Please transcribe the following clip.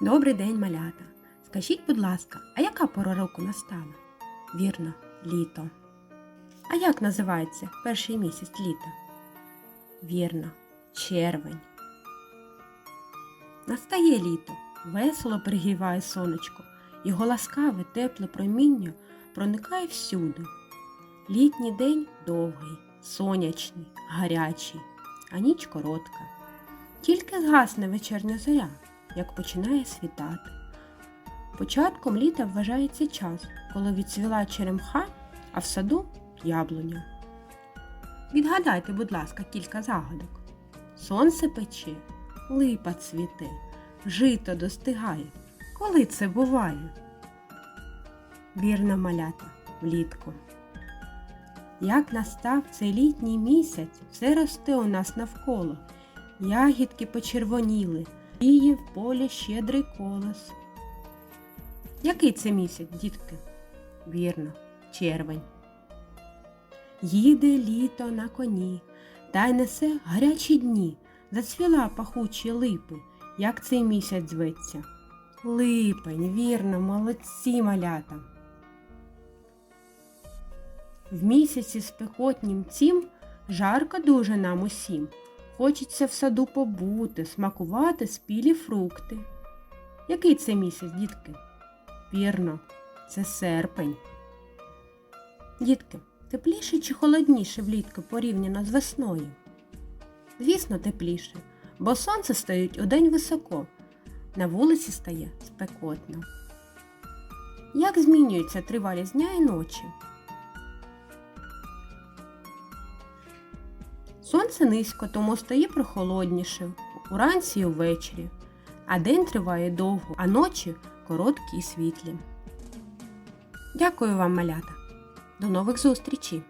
Добрий день, малята. Скажіть, будь ласка, а яка пора року настала? Вірно, літо. А як називається перший місяць літа? Вірно, червень. Настає літо, весело пригріває сонечко, його ласкаве тепле проміння проникає всюди. Літній день довгий, сонячний, гарячий, а ніч коротка. Тільки згасне вечірня зоря, як починає світати. Початком літа вважається час, коли відцвіла черемха, а в саду яблуня. Відгадайте, будь ласка, кілька загадок. Сонце пече, липа цвіте, жито достигає. Коли це буває? Вірна малята влітку. Як настав цей літній місяць, все росте у нас навколо. Ягідки почервоніли, віє в полі щедрий колос. Який це місяць, дітки? Вірно, червень. Їде літо на коні, та й несе гарячі дні, зацвіла пахучі липи. Як цей місяць зветься? Липень, вірно, молодці малята. В місяці спекотнім цім жарко дуже нам усім. Хочеться в саду побути, смакувати спілі фрукти. Який це місяць, дітки? Вірно, це серпень. Дітки, тепліше чи холодніше влітку порівняно з весною? Звісно, тепліше, бо сонце стоїть удень високо, на вулиці стає спекотно. Як змінюється тривалість дня і ночі? Сонце низько, тому стає прохолодніше уранці і ввечері, а день триває довго, а ночі короткі і світлі. Дякую вам, малята. До нових зустрічей!